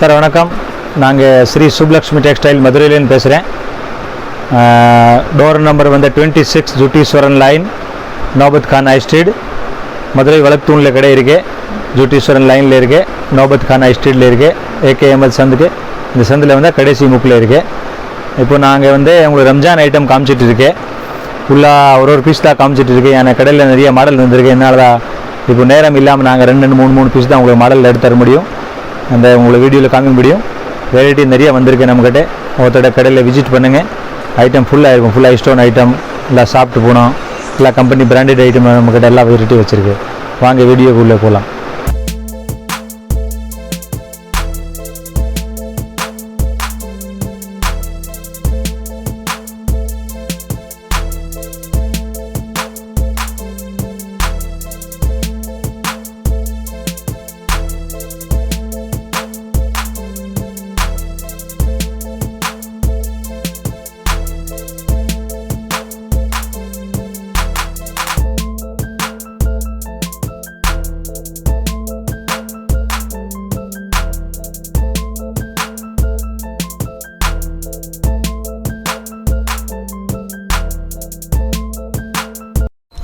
Sir வணக்கம். நாங்கள் Sri Subbulakshmi textile மதுரையிலேருந்து பேசுகிறேன் டோர் நம்பர் வந்து twenty six Jutteeswaran line Nobath Khan I street Madurai வளத்தூணில் கடை இருக்குது ஜுட்டீஸ்வரன் லைனில் இருக்குது நோபத் கான் ஐ ஸ்ட்ரீட்டில் இருக்கு. ஏகேஎம்எல் சந்துக்கு. இந்த சந்தில் வந்து கடைசி முக்கில் இருக்குது இப்போ நாங்கள் வந்து உங்களுக்கு ரம்ஜான் ஐட்டம் காமிச்சிட்டு இருக்கேன் ஃபுல்லாக ஒரு ஒரு பீஸ் தான் காமிச்சிட்டு இருக்கு. ஏன்னா கடையில் நிறைய மாடல் வந்திருக்கு. என்னால் தான் இப்போ நேரம் இல்லாமல் நாங்கள் ரெண்டு ரெண்டு மூணு மூணு பீஸ் தான் உங்களுக்கு மாடல் எடுத்து தர முடியும். அந்த உங்களை வீடியோவில் காமிக்க முடியும். வெரைட்டி நிறைய வந்திருக்கு நம்மக்கிட்ட ஒருத்தோட கடையில் விசிட் பண்ணுங்கள் ஐட்டம் ஃபுல்லாக இருக்கும். ஃபுல்லாக ஸ்டோன் ஐட்டம் இல்லை சாப்பிட்டு போனோம். எல்லா கம்பெனி பிராண்டட் ஐட்டம் நம்மக்கிட்ட எல்லா வெரைட்டி வச்சுருக்கு. வாங்க வீடியோக்குள்ளே போகலாம்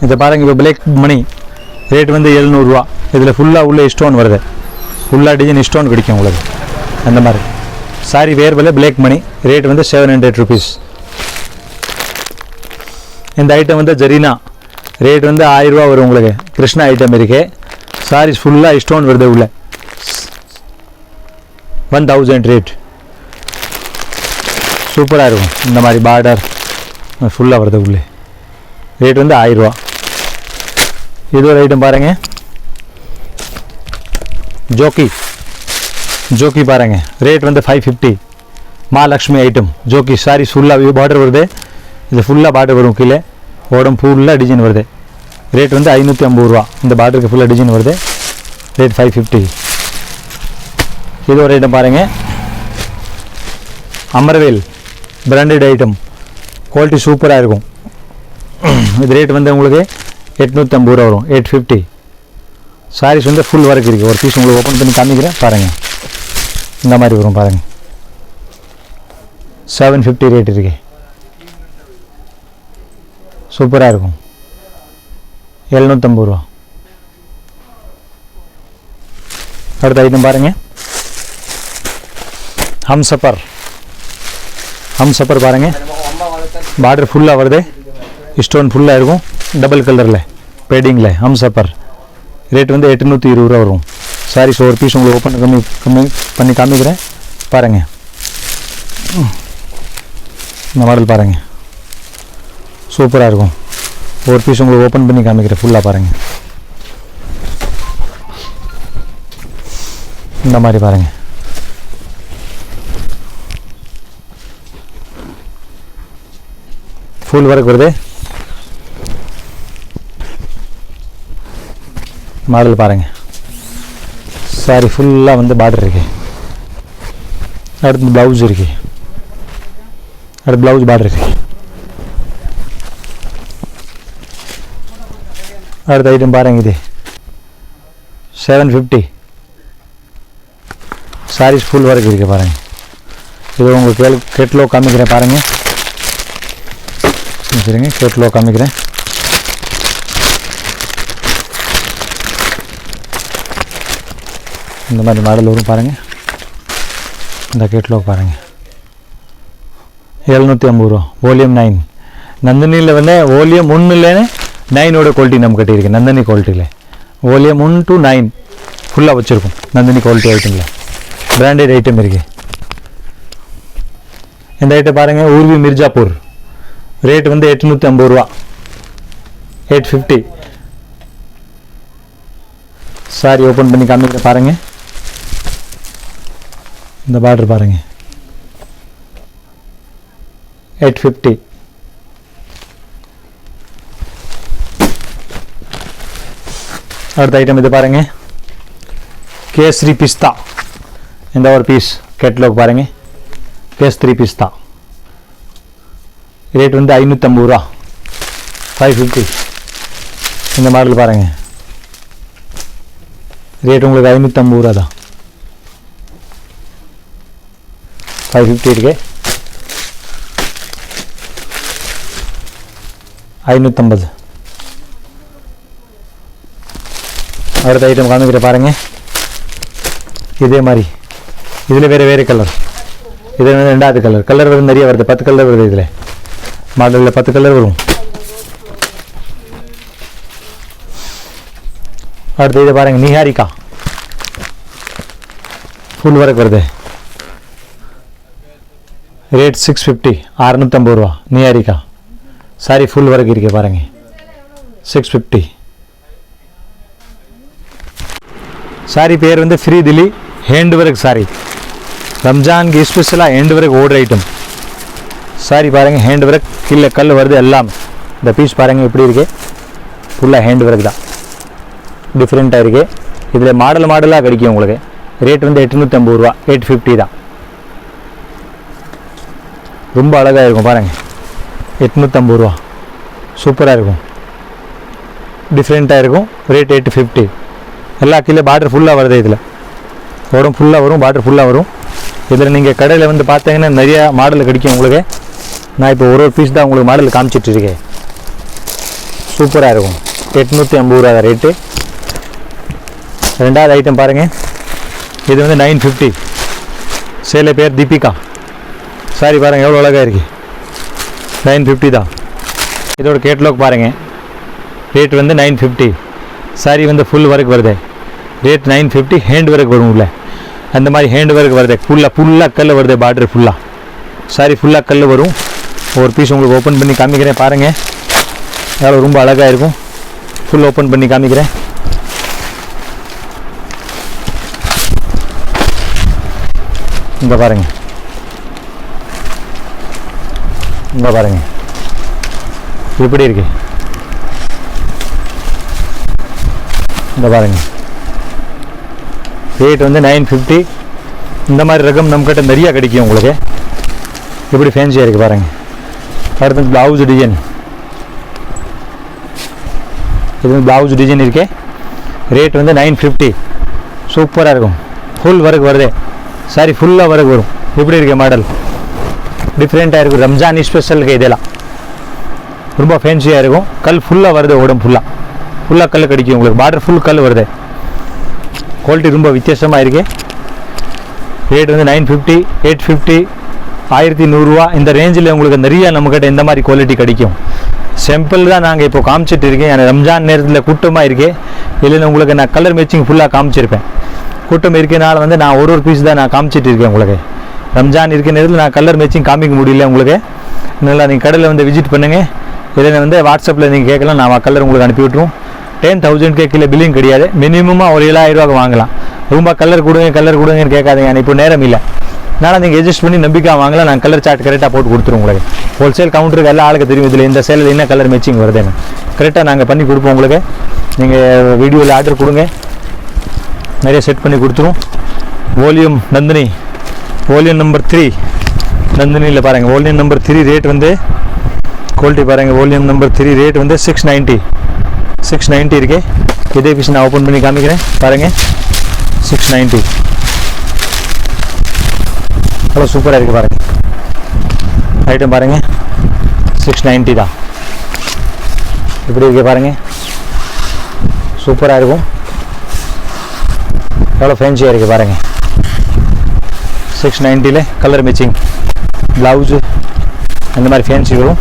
இதை பாருங்கள் இப்போ பிளாக் மணி ரேட் வந்து எழுநூறுவா. இதில் ஃபுல்லாக உள்ள ஸ்டோன் வருது. ஃபுல்லாக டிசைன் ஸ்டோன் கிடைக்கும் உங்களுக்கு. அந்த மாதிரி. சாரி வேர் பிளாக் மணி ரேட் வந்து செவன் ஹண்ட்ரட் ருபீஸ் இந்த ஐட்டம் வந்து ஜரீனா ரேட் வந்து ஆயிரம் ரூபா வரும் உங்களுக்கு. கிருஷ்ணா ஐட்டம் இருக்கு. சாரீஸ் ஃபுல்லாக ஸ்டோன் வருது உள்ள. ஒன் தௌசண்ட் ரேட் சூப்பராக இருக்கும். இந்த மாதிரி பார்டர் ஃபுல்லாக வருது உள்ளே. ரேட் வந்து ஆயிரரூவா. இது ஒரு ஐட்டம் பாருங்க. ஜோக்கி. ஜோக்கி பாருங்க. ரேட் வந்து five fifty Mahalakshmi item jockey sari ஃபுல்லாக பார்டர் வருது. இது ஃபுல்லாக பார்டர் வரும் கீழே. உடம்பு ஃபுல்லாக டிசைன் வருது. ரேட் வந்து ஐநூற்றி ஐம்பது ரூபா. இந்த பார்டருக்கு ஃபுல்லாக டிசைன் வருது. ரேட் ஃபைவ் ஃபிஃப்டி இது ஒரு ஐட்டம் பாருங்க. அமர்வேல். பிராண்டட் ஐட்டம் குவாலிட்டி சூப்பராக இருக்கும். இது ரேட் வந்து உங்களுக்கு எட்நூற்றி ஐம்பது ரூபா வரும். எயிட் ஃபிஃப்டி சாரீஸ் வந்து ஃபுல் ஒர்க் இருக்குது ஒரு பீஸ் உங்களுக்கு ஓப்பன் பண்ணி காமிக்கிறேன். பாருங்கள் இந்த மாதிரி வரும் பாருங்கள் செவன் ஃபிஃப்டி ரேட் இருக்கு. சூப்பராக இருக்கும். எழுநூற்றம்பது ரூபா. அடுத்த ஐட்டம் பாருங்க. ஹம்சப்பர் ஹம்சப்பர் பாருங்க. பார்டர் ஃபுல்லாக வருது. ஸ்டோன் ஃபுல்லாக இருக்கும். டபுள் கலரில் பேடிங்கில் ஹம்சப்பர் ரேட் வந்து எட்டுநூற்றி இருபது ரூபா வரும். சாரீஸ் ஒரு பீஸ் உங்களுக்கு ஓப்பன் கம்மி கம்மி பண்ணி காமிக்கிறேன். பாருங்கள் இந்த மாடல் பாருங்கள் சூப்பராக இருக்கும். ஒரு பீஸ் உங்களுக்கு ஓப்பன் பண்ணி காமிக்கிறேன் ஃபுல்லாக பாருங்கள் இந்த மாதிரி பாருங்கள் ஃபுல் ஒர்க் வருது? மாடல் பாருங்கள் சாரி ஃபுல்லாக வந்து பார்டர் இருக்கு. அடுத்து ப்ளவுஸ் இருக்கு. அடுத்து ப்ளவுஸ் பார்டர் இருக்கு. அடுத்த ஐட்டம் பாருங்க இது. Seven fifty saris full work இருக்கு பாருங்க. இது உங்களுக்கு கேள் கெட்லோ காமிக்கிறேன் பாருங்கள் சரிங்க கெட்லோ காமிக்கிறேன். இந்த மாதிரி மாடல் வரும் பாருங்கள் இந்த கேட்லாக் பாருங்கள் எழுநூற்றி ஐம்பது ரூபா. ஓலியம் நைன் நந்தினியில் வந்து வால்யூம் ஒன்றுலேன்னு நைனோட குவாலிட்டி நம்ம கிட்ட இருக்குது நந்தினி குவாலிட்டியில் ஓலியம் ஒன் டு நைன் ஃபுல்லாக வச்சுருக்கோம். நந்தினி குவாலிட்டி ஐட்டமில் பிராண்டட் ஐட்டம் இருக்குது இந்த ஐட்டம் பாருங்கள் ஊர்வி மிர்ஜாப்பூர் ரேட் வந்து எட்நூற்றி ஐம்பது ரூபா. எயிட் ஃபிஃப்டி சாரி ஓப்பன் பண்ணி காமிக்கிறேன் பாருங்கள் இந்த பார்டர் பாருங்க. எயிட் ஃபிஃப்டி அடுத்த ஐட்டம் இது பாருங்க. கேசரி பிஸ்தா. இந்த ஒரு பீஸ் கேட்லாக் பாருங்க. கேசரி பிஸ்தா. ரேட் வந்து ஐநூற்றம்பது ரூபா. ஃபைவ் ஃபிஃப்டி இந்த மாடல் பாருங்க. ரேட் உங்களுக்கு ஐநூற்றம்பது ரூபா தான். ஃபைவ் ஃபிஃப்டி இருக்கு. ஐநூற்றம்பது அடுத்த ஐட்டம் காமிக்கிற பாருங்க. இதே மாதிரி. இதில் வேறு வேறு கலர் இது வந்து ரெண்டாவது கலர் கலர் வந்து நிறைய வருது. பத்து கலர் வருது இதில். மாடலில் பத்து கலர் வரும். அடுத்து இதை பாருங்க. நிஹாரிகா. ஃபுல் வரக்கு வருது. ரேட் சிக்ஸ் ஃபிஃப்டி அறநூற்றம்பது ரூபா. நியாரிக்கா சாரி ஃபுல் வரைக்கும் இருக்கே பாருங்க. சிக்ஸ் ஃபிஃப்டி சாரி பேர் வந்து ஃப்ரீ திலி ஹேண்ட் ஒர்க் சாரி ரம்ஜானுக்கு ஸ்பெஷலாக ஹேண்ட் ஒர்க் ஓடுற ஐட்டம் சாரி பாருங்கள் ஹேண்ட் ஒர்க் கீழே கல் வருது எல்லாம். இந்த பீஸ் பாருங்கள் எப்படி இருக்கு. ஃபுல்லாக ஹேண்ட் ஒர்க் தான். டிஃப்ரெண்ட்டாக இருக்கு. இதில் மாடல் மாடலாக கிடைக்கும் உங்களுக்கு. ரேட் வந்து எட்நூற்றி ஐம்பது ரூபா. எயிட் ஃபிஃப்டி தான். ரொம்ப அழகாக இருக்கும் பாருங்கள் எட்நூற்றம்பது ரூபா. சூப்பராக இருக்கும். டிஃப்ரெண்ட்டாக இருக்கும். ரேட் எயிட் ஃபிஃப்டி எல்லா கீழே பார்டர் ஃபுல்லாக வருது இதில். உடம்பு ஃபுல்லாக வரும் பார்டர் ஃபுல்லாக வரும். இதில் நீங்கள் கடையில் வந்து பார்த்தீங்கன்னா நிறையா மாடல் கிடைக்கும் உங்களுக்கு. நான் இப்போ ஒரு ஒரு பீஸ் தான் உங்களுக்கு மாடல் காமிச்சிட்டு இருக்கேன். சூப்பராக இருக்கும். எட்நூற்றி ஐம்பது ரூபா ரேட்டு ரெண்டாவது ஐட்டம் பாருங்கள் இது வந்து நைன் ஃபிஃப்டி சேலை பேர் தீபிகா. சாரி பாருங்கள் எவ்வளோ அழகாக இருக்குது நைன் ஃபிஃப்டி தான். இதோட கேட்லாக் பாருங்கள் ரேட் வந்து நைன் ஃபிஃப்டி சாரி வந்து ஃபுல் ஒர்க் வருது. Rate nine fifty hand work வரும் உள்ள அந்த மாதிரி ஹேண்ட் ஒர்க் வருது. ஃபுல்லாக ஃபுல்லாக கல் வருது பார்டர் ஃபுல்லாக சாரி ஃபுல்லாக கல் வரும். ஒரு பீஸ் உங்களுக்கு ஓப்பன் பண்ணி காமிக்கிறேன் பாருங்கள் எவ்வளோ ரொம்ப அழகாக இருக்கும். ஃபுல் ஓப்பன் பண்ணி காமிக்கிறேன். இங்கே பாருங்கள் இங்கே பாருங்க. இப்படி இருக்கு. இந்த பாருங்க. ரேட் வந்து நைன் ஃபிஃப்டி இந்த மாதிரி ரகம் நம்மக்கிட்ட நிறையா கிடைக்கும் உங்களுக்கு. இப்படி ஃபேன்சியாக இருக்குது பாருங்க. அடுத்து ப்ளவுஸ் டிசைன் இது வந்து ப்ளவுஸ் டிசைன் இருக்கே. ரேட் வந்து நைன் ஃபிஃப்டி சூப்பராக இருக்கும். ஃபுல் ஒர்க் வருது. சாரி ஃபுல்லாக ஒர்க் வரும். இப்படி இருக்கே மாடல் டிஃப்ரெண்ட்டாக இருக்கும். ரம்ஜான் ஸ்பெஷலுக்கு இதெல்லாம். ரொம்ப ஃபேன்சியாக இருக்கும். கல் ஃபுல்லாக வருது உடம்பு ஃபுல்லாக ஃபுல்லாக கல் கிடைக்கும் உங்களுக்கு. பார்டர் ஃபுல் கல் வருது. குவாலிட்டி ரொம்ப வித்தியாசமாக இருக்கு. ரேட் வந்து நைன் ஃபிஃப்டி எயிட் ஃபிஃப்டி ஆயிரத்தி நூறுரூவா இந்த ரேஞ்சில் உங்களுக்கு நிறைய நம்மக்கிட்ட இந்த மாதிரி குவாலிட்டி கிடைக்கும். சிம்பிள் தான் நாங்கள் இப்போ காமிச்சிட்டு இருக்கேன். எனக்கு ரம்ஜான் நேரத்தில் கூட்டமாக இருக்கே. இல்லைன்னு உங்களுக்கு நான் கலர் மேட்சிங் ஃபுல்லாக காமிச்சிருப்பேன். கூட்டம் இருக்கனால வந்து நான் ஒரு ஒரு பீஸ் தான் நான் காமிச்சிட்டு இருக்கேன் உங்களுக்கு. ரம்ஜான் இருக்கிற நேரத்தில் நான் கலர் மேட்சிங் காமிக்க முடியல உங்களுக்கு. நல்லா நீங்கள் கடையில் வந்து விசிட் பண்ணுங்கள் இதில் வந்து வாட்ஸ்அப்பில் நீங்கள் கேட்கலாம் நான் கலர் உங்களுக்கு அனுப்பி விட்ருவோம் டென் தௌசண்ட்கே கீழே பில்லிங் கிடையாது. மினிமமாக ஒரு ஏழாயிரம் வாங்கலாம். ரொம்ப கலர் கொடுங்க கலர் கொடுங்கன்னு கேட்காதீங்க. எனக்கு இப்போ நேரம் இல்லை. அதனால் நீங்கள் அட்ஜஸ்ட் பண்ணி நம்பிக்கை வாங்கலாம். நான் கலர் சார்ட் கரெக்டாக போட்டு கொடுத்துருவோம் உங்களுக்கு. ஹோல்சேல் கவுண்டருக்கு எல்லா ஆளுக்கு தெரியும். இதில் இந்த சேலில் என்ன கலர் மேட்சிங் வருதுன்னு. கரெக்டாக நாங்கள் பண்ணி கொடுப்போம் உங்களுக்கு. நீங்கள் வீடியோவில் ஆர்டர் கொடுங்க. நிறைய செட் பண்ணி கொடுத்துருவோம். Volume Nandini volume number three நந்தினியில் பாருங்கள் வால்யூம் நம்பர் த்ரீ ரேட் வந்து குவாலிட்டி பாருங்கள் வால்யூம் நம்பர் த்ரீ ரேட் வந்து சிக்ஸ் நைன்ட்டி சிக்ஸ் நைன்ட்டி இருக்கு. இதே பீஸ் நான் ஓப்பன் பண்ணி காமிக்கிறேன். பாருங்கள் சிக்ஸ் நைன்ட்டி அவ்வளோ சூப்பராக இருக்குது பாருங்கள் ஐட்டம் பாருங்கள் சிக்ஸ் நைன்ட்டி தான். இப்படி இருக்கு பாருங்கள் சூப்பராக இருக்கும். எவ்வளோ ஃபேன்சியாக இருக்குது பாருங்கள் சிக்ஸ் நைன்ட்டியில் கலர் மேட்சிங் ப்ளவுஸு அந்த மாதிரி ஃபேன்சி வரும்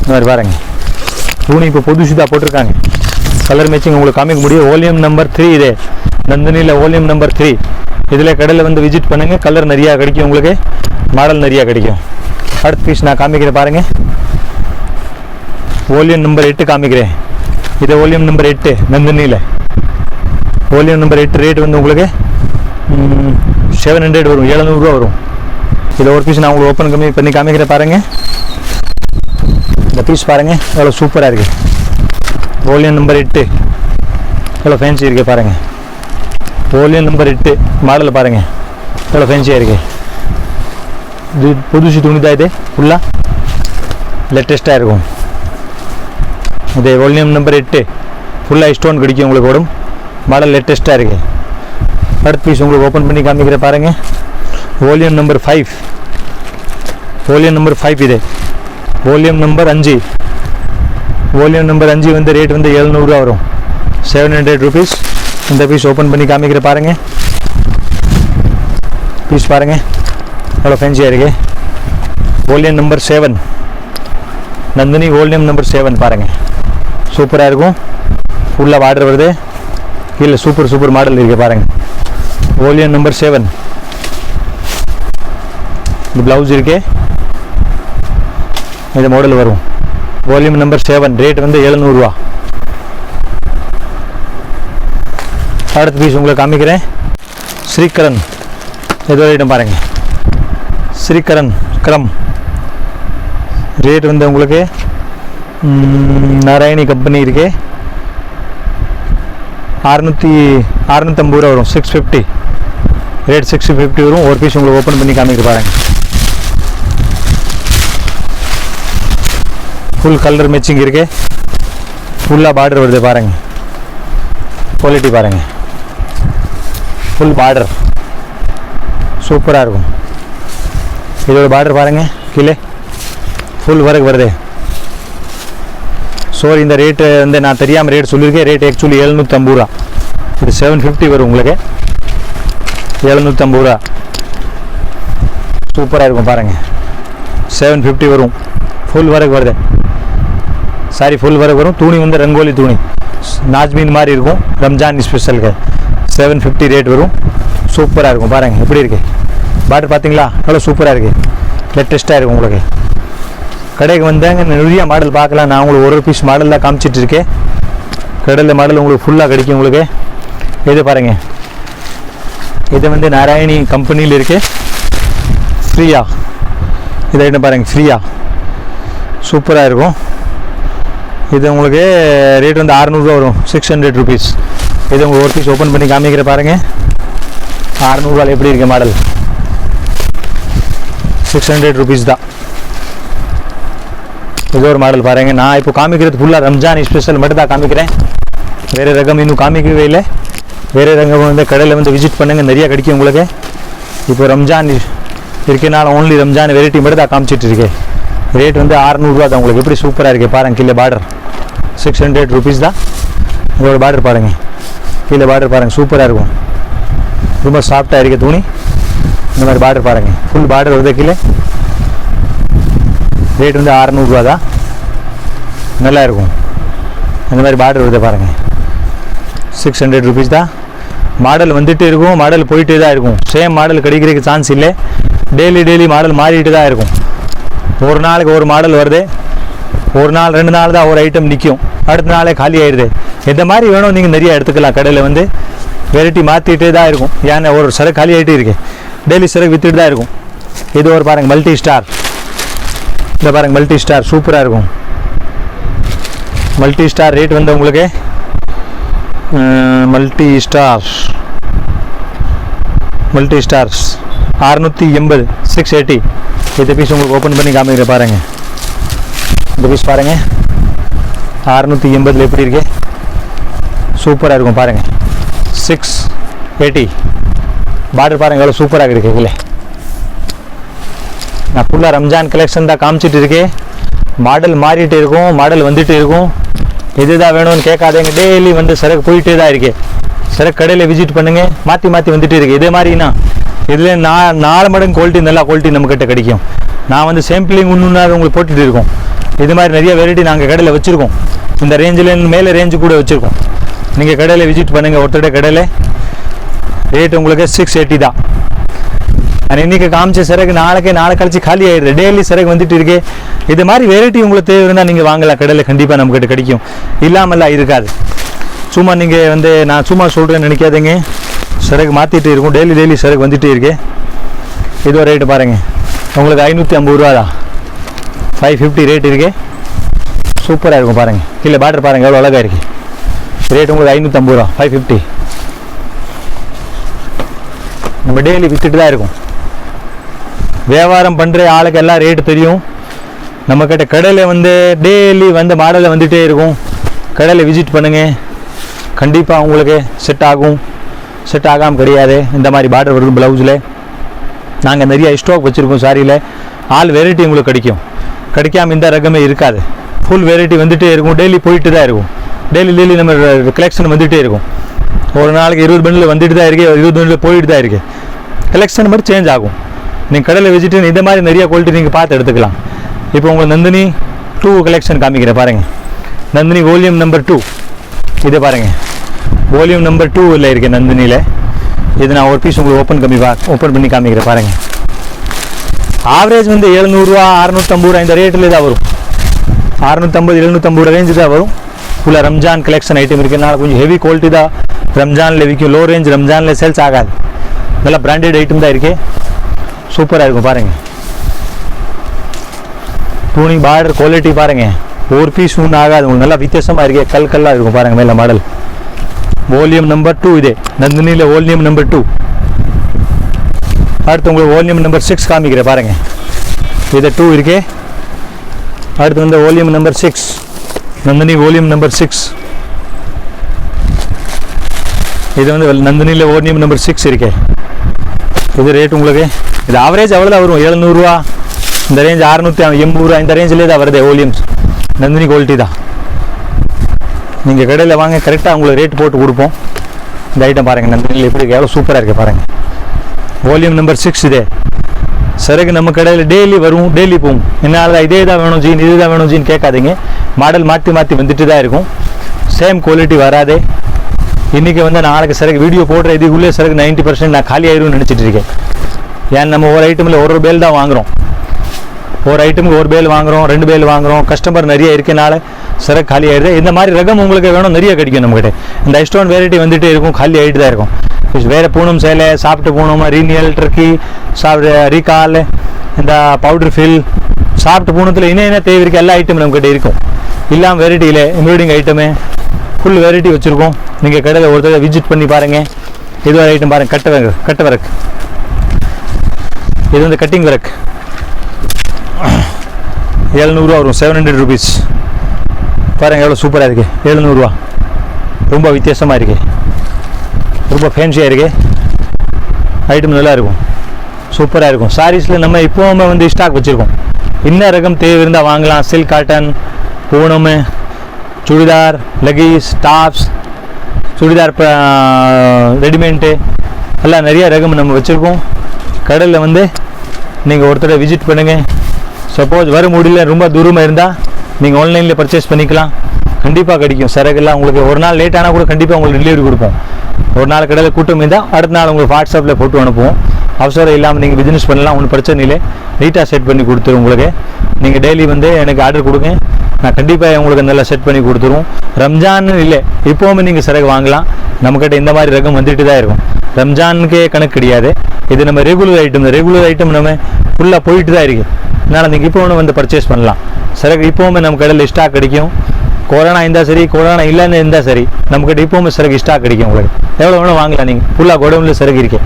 இந்த மாதிரி பாருங்கள் துணி இப்போ புதுசு தான் போட்டிருக்காங்க. கலர் மேட்சிங் உங்களுக்கு காமிக்க முடியும். ஓலியம் நம்பர் த்ரீ இது. நந்தினியில் ஓலியம் நம்பர் த்ரீ இதில் கடையில் வந்து விசிட் பண்ணுங்கள் கலர் நிறையா கிடைக்கும் உங்களுக்கு. மாடல் நிறையா கிடைக்கும். அடுத்த பீஸ் நான் காமிக்கிறேன் பாருங்கள் ஓலியம் நம்பர் எட்டு காமிக்கிறேன். இது ஓலியம் நம்பர் எட்டு நந்தினியில் ஓலியம் நம்பர் எட்டு ரேட் வந்து உங்களுக்கு செவன் ஹண்ட்ரட் வரும் எழுநூறுவா வரும். இதில் ஒரு பீஸ் நான் உங்களுக்கு ஓப்பன் கம்மி பண்ணி காமிக்கிறேன் பாருங்கள் இந்த பீஸ் பாருங்கள் எவ்வளோ சூப்பராக இருக்குது ஓலியன் நம்பர் எட்டு. எவ்வளோ ஃபேன்சி இருக்குது பாருங்கள் ஓலியன் நம்பர் எட்டு. மாடல் பாருங்கள் எவ்வளோ ஃபேன்சியாக இருக்குது இது புதுசு துணி தான் இது ஃபுல்லாக லேட்டஸ்ட்டாக இருக்கும். இது ஓலியம் நம்பர் எட்டு. ஃபுல்லாக ஸ்டோன் கிடைக்கும் உங்களுக்கு ஓடும். மாடல் லேட்டஸ்ட்டாக இருக்குது பர்த் பீஸ் உங்களுக்கு ஓப்பன் பண்ணி காமிக்கிற பாருங்கள் volume number five volume number five இது. வால்யூம் நம்பர் அஞ்சு. வால்யூம் நம்பர் அஞ்சு வந்து ரேட் வந்து எழுநூறுவா வரும். செவன் ஹண்ட்ரட் ருபீஸ் இந்த பீஸ் ஓப்பன் பண்ணி காமிக்கிற பாருங்கள் பீஸ் பாருங்கள் அவ்வளோ ஃபேன்சியாக இருக்குது volume number seven Nandini volume number seven பாருங்கள் சூப்பராக இருக்கும். ஃபுல்லாக வாடர் வருது. கீழே சூப்பர் சூப்பர் மாடல் இருக்குது பாருங்கள் ஓலியன் நம்பர் செவன் இந்த ப்ளவுஸ் இருக்கே. இந்த மாடல் வரும். வால்யூம் நம்பர் செவன் ரேட் வந்து எழுநூறுவா. அடுத்த பீஸ் உங்களை காமிக்கிறேன். ஸ்ரீகரன். ஏதோ ஐட்டம் பாருங்க. ஸ்ரீகரன் கிரம். ரேட் வந்து உங்களுக்கு நாராயணி கம்பெனி இருக்கு. அறுநூற்றி அறுநூற்றம்பது ரூபா வரும். Six fifty rate six fifty வரும். ஒரு பீஸ் உங்களுக்கு ஓப்பன் பண்ணி காமிக்க பாருங்க. ஃபுல் கலர் மேட்சிங் இருக்கு. ஃபுல்லாக பார்டர் வருது பாருங்க. குவாலிட்டி பாருங்க. ஃபுல் பார்டர் சூப்பராக இருக்கும். இதோட பார்டர் பாருங்க. கீழே. ஃபுல் ஒர்க் வருது. ஸோ இந்த ரேட்டு வந்து நான் தெரியாமல் ரேட் சொல்லியிருக்கேன். ரேட் ஆக்சுவலி எழுநூற்றம்பது ரூபா. இது செவன் ஃபிஃப்டி வரும் உங்களுக்கு. எழுநூற்றம்பது ரூபா. சூப்பராக இருக்கும் பாருங்கள் செவன் ஃபிஃப்டி வரும். ஃபுல் வரைக்கும் வருது. சாரி ஃபுல் ஒர்க் வரும். துணி வந்து ரங்கோலி துணி. நாஜ்மீன் மாதிரி இருக்கும். ரம்ஜான் ஸ்பெஷலுக்கு செவன் ஃபிஃப்டி ரேட் வரும். சூப்பராக இருக்கும் பாருங்கள் எப்படி இருக்கு? பாட்டு பார்த்தீங்களா? நல்லா சூப்பராக இருக்குது லேட்டஸ்ட்டாக இருக்கும் உங்களுக்கு. கடைக்கு வந்தாங்க நிறைய மாடல் பார்க்கலாம். நான் உங்களுக்கு ஒரு பீஸ் மாடலில் தான் காமிச்சிட்டு இருக்கேன். கடையில் மாடல் உங்களுக்கு ஃபுல்லாக கிடைக்கும் உங்களுக்கு. இது பாருங்கள் இது வந்து நாராயணி கம்பெனியில் இருக்கு. ஃப்ரீயா இதை என்ன பாருங்கள் ஃப்ரீயா சூப்பராக இருக்கும். இது உங்களுக்கு ரேட் வந்து அறநூறுவா வரும். சிக்ஸ் ஹண்ட்ரட் ருபீஸ் இது உங்கள் ஒரு பீஸ் ஓப்பன் பண்ணி காமிக்கிற பாருங்கள் அறநூறுவால் எப்படி இருக்குது மாடல் சிக்ஸ் ஹண்ட்ரட் ருபீஸ் தான். இது ஒரு மாடல் பாருங்கள் நான் இப்போ காமிக்கிறது ஃபுல்லாக ரம்ஜான் ஸ்பெஷல் மட்டும் தான் காமிக்கிறேன். வேறு ரகம் இன்னும் காமிக்கவே இல்லை. வேறு ரகம் வந்து கடையில் வந்து விசிட் பண்ணுங்க நிறைய கிடைக்கும் உங்களுக்கு. இப்போ ரம்ஜான் இருக்கனால ஓன்லி ரம்ஜான் வெரைட்டி மட்டும் தான் காமிச்சிட்டு இருக்கேன். ரேட் வந்து அறநூறுவா தான். உங்களுக்கு எப்படி சூப்பராக இருக்குது பாருங்கள் கீழே பார்டர் சிக்ஸ் ஹண்ட்ரட் ருபீஸ் தான். உங்களோட பார்டர் பாருங்கள் கீழே பார்டர் பாருங்கள் சூப்பராக இருக்கும். ரொம்ப சாஃப்டாக இருக்க துணி. இந்த மாதிரி பார்டர் பாருங்கள் ஃபுல் பார்டர் வருது கீழே. ரேட் வந்து அறநூறுவா தான். நல்லா இருக்கும். அந்த மாதிரி பார்டர் வருது பாருங்கள் சிக்ஸ் ஹண்ட்ரட் ருபீஸ் தான். மாடல் வந்துட்டு இருக்கும் மாடல் போயிட்டு தான் இருக்கும். சேம் மாடல் கிடைக்கிறதுக்கு சான்ஸ் இல்லை. டெய்லி டெய்லி மாடல் மாறிட்டு தான் இருக்கும். ஒரு நாளைக்கு ஒரு மாடல் வருது. ஒரு நாள் ரெண்டு நாள் தான் ஒரு ஐட்டம் நிற்கும் அடுத்த நாளே காலி ஆயிடுது. எந்த மாதிரி வேணும் நீங்கள் நிறைய எடுத்துக்கலாம். கடையில் வந்து வெரைட்டி மாற்றிட்டே தான் இருக்கும். ஏன்னா ஒரு சரக்கு காலி ஆகிட்டே இருக்கு. டெய்லி சரக்கு விற்றுட்டு தான் இருக்கும். இது ஒரு பாருங்கள் மல்டி ஸ்டார் இந்த பாருங்கள் மல்டி ஸ்டார் சூப்பராக இருக்கும். மல்டி ஸ்டார் ரேட் வந்து உங்களுக்கு மல்டி ஸ்டார் மல்டி ஸ்டார்ஸ் அறுநூற்றி எண்பது சிக்ஸ் எயிட்டி இந்த பீஸ் உங்களுக்கு ஓப்பன் பண்ணி காமிக்கிற பாருங்கள் இந்த பீஸ் பாருங்கள் அறுநூற்றி எண்பதில் எப்படி இருக்கு? சூப்பராக இருக்கும் பாருங்கள் சிக்ஸ் எயிட்டி பார்டர் பாருங்கள் எவ்வளோ சூப்பராக இருக்கு இல்லை நான் ஃபுல்லாக ரம்ஜான் கலெக்ஷன் தான் காமிச்சிட்டு இருக்கேன். மாடல் மாறிட்டு இருக்கும் மாடல் வந்துட்டு இருக்கும். இதுதான் வேணும்னு கேட்காதேங்க. டெய்லி வந்து சரக்கு போயிட்டே தான் இருக்கு. சரக்கு கடையில் விசிட் பண்ணுங்க. மாற்றி மாற்றி வந்துட்டே இருக்கு. இதே மாதிரினா இதில் நான் நாலு மடங்கு குவாலிட்டி நல்லா குவாலிட்டி நம்மக்கிட்ட கிடைக்கும். நான் வந்து சாம்பிளிங் ஒன்று உங்களுக்கு போட்டுட்டு இருக்கோம். இது மாதிரி நிறைய வெரைட்டி நாங்கள் கடையில் வச்சுருக்கோம். இந்த ரேஞ்சில் மேலே ரேஞ்சு கூட வச்சுருக்கோம். நீங்கள் கடையில் விசிட் பண்ணுங்கள் ஒருத்தருடைய கடையில். ரேட் உங்களுக்கு சிக்ஸ் எயிட்டி தான். நான் இன்னைக்கு காமிச்ச சரக்கு நாளைக்கே நாளை கழிச்சு காலி ஆயிடுது. டெய்லி சரக்கு வந்துட்டு இருக்கு. இது மாதிரி வெரைட்டி உங்களுக்கு தேவை இருந்தால் நீங்கள் வாங்கலாம். கடையில் கண்டிப்பாக நம்மக்கிட்ட கிடைக்கும். இல்லாமல்லாம் இருக்காது. சும்மா நீங்கள் வந்து நான் சும்மா சொல்கிறேன்னு நினைக்காதீங்க. சிறகு மாற்றிட்டு இருக்கும். டெய்லி டெய்லி சிறகு வந்துகிட்டே இருக்கு. இதோ ரேட்டு பாருங்கள் உங்களுக்கு ஐநூற்றி ஐம்பது ரூபா தான் ஃபைவ் ஃபிஃப்டி ரேட் இருக்கு சூப்பராக இருக்கும் பாருங்கள் இல்லை பார்டர் பாருங்கள் எவ்வளோ அழகாக இருக்குது ரேட் உங்களுக்கு ஐநூற்றம்பது ரூபா ஃபைவ் ஃபிஃப்டி நம்ம டெய்லி விற்றுட்டு தான் இருக்கும். வியாபாரம் பண்ணுற ஆளுக்கு எல்லாம் ரேட்டு தெரியும். நம்மக்கிட்ட கடையில் வந்து டெய்லி வந்து மாடலில் வந்துகிட்டே இருக்கும். கடையில் விசிட் பண்ணுங்கள் கண்டிப்பாக உங்களுக்கு செட் ஆகும். செட் ஆகாமல் கிடையாது. இந்த மாதிரி பார்டர் வருது ப்ளவுஸில் நாங்கள் நிறைய ஸ்டாக் வச்சுருக்கோம் சாரியில் ஆல் வெரைட்டி உங்களுக்கு கிடைக்கும். கிடைக்காமல் இந்த ரகமே இருக்காது. ஃபுல் வெரைட்டி வந்துகிட்டே இருக்கும். டெய்லி போயிட்டு தான் இருக்கும். டெய்லி டெய்லி நம்ம கலெக்ஷன் வந்துட்டே இருக்கும். ஒரு நாளைக்கு இருபது பண்டில் வந்துட்டு தான் இருக்கு. இருபது பண்டில் போயிட்டு தான் இருக்கு. கலெக்ஷன் மட்டும் சேஞ்ச் ஆகும். நீங்கள் கடையில் விசிட்டு இந்த மாதிரி நிறைய குவாலிட்டி நீங்கள் பார்த்து எடுத்துக்கலாம். இப்போ உங்கள் நந்தினி டூ கலெக்ஷன் காமிக்கிறேன் பாருங்கள் நந்தினி வால்யூம் நம்பர் டூ இதை பாருங்கள் வால்யூம் நம்பர் டூவில் இருக்கேன் நந்தினியில். இது நான் ஒரு பீஸ் உங்களுக்கு ஓப்பன் கம்மி பா ஓப்பன் பண்ணி காமிக்கிறேன் பாருங்கள் ஆவரேஜ் வந்து எழுநூறுவா அறநூற்றம்பது ரூபா இந்த ரேட்டில் தான் வரும். அறநூற்றம்பது எழுநூற்றம்பது ரூபா ரேஞ்சு தான் வரும். ஃபுல்லாக ரம்ஜான் கலெக்ஷன் ஐட்டம் இருக்குனால கொஞ்சம் ஹெவி குவாலிட்டி தான். ரம்ஜானில் விற்கும் லோ ரேஞ்ச் ரம்ஜானில் சேல்ஸ் ஆகாது. நல்லா பிராண்டட் ஐட்டம் தான் இருக்கு. சூப்பராக இருக்கும் பாருங்கள் துணி பார்டர் குவாலிட்டி பாருங்கள் ஒரு பீஸ் ஒன்றும் ஆகாது. உங்களுக்கு நல்லா வித்தியாசமாக இருக்கே. கல் கல்லாக இருக்கும் பாருங்கள் மேலே மாடல். வால்யூம் நம்பர் டூ இது. நந்தினியில் வால்யூம் நம்பர் டூ அடுத்து உங்களுக்கு வால்யூம் நம்பர் சிக்ஸ் காமிக்கிறேன் பாருங்கள் இது டூ இருக்கே. அடுத்து வந்து volume number six Nandini volume number six இது வந்து நந்தினியில் வால்யூம் நம்பர் சிக்ஸ் இருக்கே. இது ரேட் உங்களுக்கு? இது ஆவரேஜ் அவ்வளோதான் வரும்? எழுநூறுவா? இந்த ரேஞ்ச் அறுநூற்றி எண்பது ரூபா இந்த ரேஞ்சிலே தான் வருது ஓலியம்ஸ் நந்தினி குவாலிட்டி தான். நீங்கள் கடையில் வாங்க கரெக்டாக உங்களுக்கு ரேட் போட்டு கொடுப்போம். இந்த ஐட்டம் பாருங்கள் நந்தினியில் எப்படி எவ்வளோ சூப்பராக இருக்குது பாருங்கள் வால்யூம் நம்பர் சிக்ஸ் இதே. சரக்கு நம்ம கடையில் டெய்லி வரும் டெய்லி போகும். என்னால் இதே தான் வேணும் ஜீன் இது தான் வேணும் ஜீன் கேட்காதீங்க. மாடல் மாற்றி மாற்றி வந்துட்டு தான் இருக்கும். சேம் குவாலிட்டி வராதே. இன்றைக்கி வந்து நாளைக்கு சரக்கு வீடியோ போடுற இதுக்குள்ளே சரக்கு நைன்ட்டி பர்சன்ட் நான் காலி ஆயிரும்னு நினச்சிட்டு இருக்கேன். ஏன் நம்ம ஒரு ஐட்டமில் ஒரு ஒரு பேல் தான் வாங்குகிறோம் ஒரு ஐட்டமுக்கு ஒரு பேல் வாங்குறோம் ரெண்டு பேல் வாங்குகிறோம் கஸ்டமர் நிறைய இருக்கனால சிறகு காலி ஆயிடுது. இந்த மாதிரி ரகம் உங்களுக்கு வேணும் நிறைய கிடைக்கும் நம்மகிட்ட. இந்த ஐஸ்டோன் வெரைட்டி வந்துகிட்டே இருக்கும் காலி ஆகிட்டு தான் இருக்கும் வேறு பூனம் சேலை சாப்பிட்டு பூனம் ரீனியல் ட்ரக்கி சாப்பிட்டு ரீகால் இந்த பவுடர் ஃபில் சாப்பிட்டு பூனத்தில் என்ன என்ன தேவை இருக்குது எல்லா ஐட்டமும் நம்மகிட்ட இருக்கும். இல்லாமல் வெரைட்டியில் எம்ப்ராய்டிங் ஐட்டமு ஃபுல் வெரைட்டி வச்சுருக்கோம். நீங்கள் கடையில் ஒரு தடவை விசிட் பண்ணி பாருங்கள் இது ஒரு ஐட்டம் பாருங்கள் கட்டு வரக்கு கட்டு வரக்கு இது வந்து கட்டிங் வரக்கு ஏழ்நூறுவா வரும். செவன் ஹண்ட்ரட் ருபீஸ் பாருங்கள் எவ்வளோ சூப்பராக இருக்குது ஏழ்நூறுவா. ரொம்ப வித்தியாசமாக இருக்குது ரொம்ப ஃபேன்சியாக இருக்குது ஐட்டம் நல்லா இருக்கும். சூப்பராக இருக்கும். சாரீஸில் நம்ம இப்போவுமே வந்து ஸ்டாக் வச்சுருக்கோம். என்ன ரகம் தேவை இருந்தால் வாங்கலாம். Silk cotton Poonam churidar leggings tops churidar readymade எல்லாம் நிறைய ரகம் நம்ம வச்சுருக்கோம். கடலில் வந்து நீங்கள் ஒருத்தரை விசிட் பண்ணுங்கள் சப்போஸ் வர முடியல ரொம்ப தூரமாக இருந்தால் நீங்கள் ஆன்லைனில் பர்ச்சேஸ் பண்ணிக்கலாம். கண்டிப்பாக கிடைக்கும். சரக்குலாம் உங்களுக்கு ஒரு நாள் லேட் ஆனால் கூட கண்டிப்பாக உங்களுக்கு டெலிவரி கொடுப்போம். ஒரு நாள் கடையில் கூட்டம் இருந்தால் அடுத்த நாள் உங்களுக்கு வாட்ஸ்அப்பில் போட்டு அனுப்புவோம். அவசரம் இல்லாமல் நீங்கள் பிஸ்னஸ் பண்ணலாம் ஒன்றும் பிரச்சனை இல்லை. நீட்டாக செட் பண்ணி கொடுத்துரும் உங்களுக்கு. நீங்கள் டெய்லி வந்து எனக்கு ஆர்டர் கொடுங்க. நான் கண்டிப்பாக உங்களுக்கு நல்லா செட் பண்ணி கொடுத்துருவோம். ரம்ஜான்னு இல்லை இப்போவுமே நீங்கள் சரக்கு வாங்கலாம். நம்மக்கிட்ட இந்த மாதிரி ரகம் வந்துட்டு தான் இருக்கும். ரம்ஜானுக்கே கணக்கு கிடையாது. இது நம்ம ரெகுலர் ஐட்டம் ரெகுலர் ஐட்டம் நம்ம ஃபுல்லாக போயிட்டு தான் இருக்குது. அதனால் நீங்கள் இப்போ ஒன்று வந்து பர்ச்சேஸ் பண்ணலாம். சரக்கு இப்போவுமே நம்ம கடையில் ஸ்டாக் கிடைக்கும். கொரோனா இருந்தால் சரி கொரோனா இல்லைன்னு இருந்தால் சரி நமக்கிட்ட இப்போவுமே சிறகு ஸ்டாக் கிடைக்கும் உங்களுக்கு. எவ்வளோ வேணும் வாங்கலாம் நீங்கள் ஃபுல்லாக குடவுனில் சிறகு இருக்கு.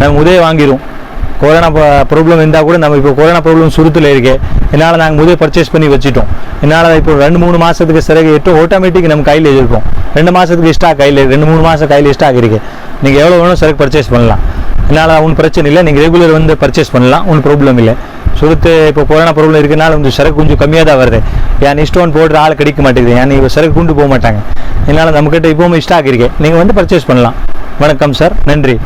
நம்ம உதய வாங்கிடுவோம் கொரோனா ப்ராப்ளம் இருந்தால் கூட நம்ம இப்போ கொரோனா ப்ராப்ளம் சுருத்தில் இருக்கு. என்னால் நாங்கள் முதல் பர்ச்சேஸ் பண்ணி வச்சுட்டோம். என்னால் இப்போ ரெண்டு மூணு மாதத்துக்கு சிறகு எட்டும் ஆட்டோமேட்டிக் நம்ம கையில் வச்சுருப்போம் ரெண்டு மாதத்துக்கு ஸ்டாக் கையில் ரெண்டு மூணு மாதம் கையில் ஸ்டாக் இருக்குது நீங்கள் எவ்வளோ வேணும் சிறகு பர்ச்சேஸ் பண்ணலாம். என்னால் ஒன்றும் பிரச்சனை இல்லை. நீங்கள் ரெகுலர் வந்து பர்ச்சேஸ் பண்ணலாம். ஒன்றும் ப்ராப்ளம் இல்லை. சுருத்து இப்போ கொரோனா ப்ராப்ளம் இருக்கனால கொஞ்சம் சரக்கு கொஞ்சம் கம்மியாக தான் வருது. ஏன் ஸ்டோன் போடுற ஆள் கிடைக்க மாட்டேங்குது. ஏன் இப்போ சரக்கு கொண்டு போக மாட்டாங்க. என்னால் நம்மக்கிட்ட இப்போவும் ஸ்டாக் இருக்கு. நீங்கள் வந்து பர்ச்சேஸ் பண்ணலாம். வணக்கம் சார் நன்றி.